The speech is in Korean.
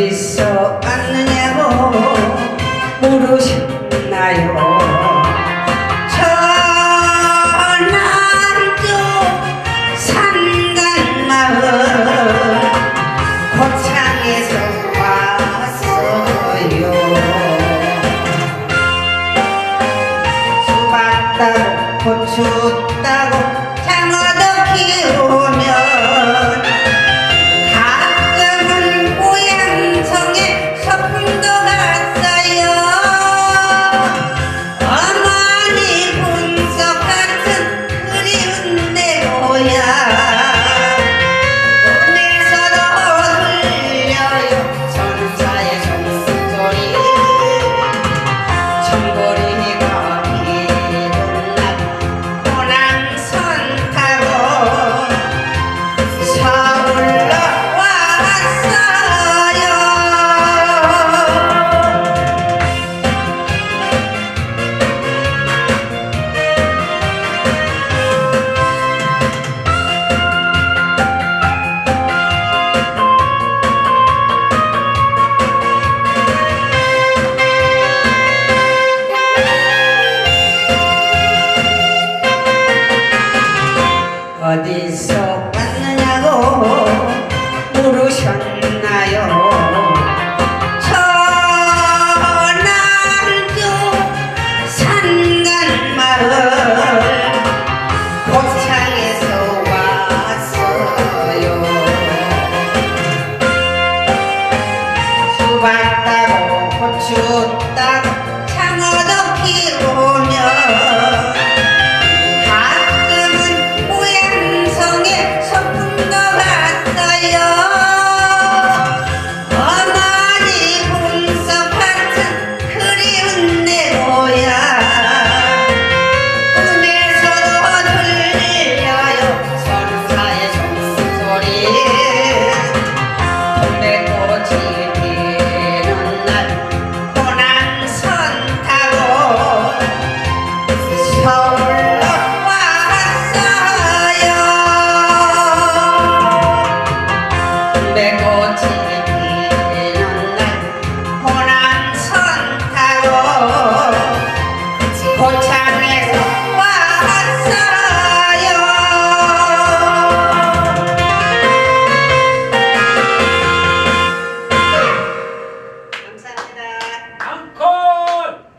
어디서 왔느냐고 물으셨나요? 어디서 봤느냐고 물으셨나요? 전남도 산간마을 고창에서 왔어요. 수박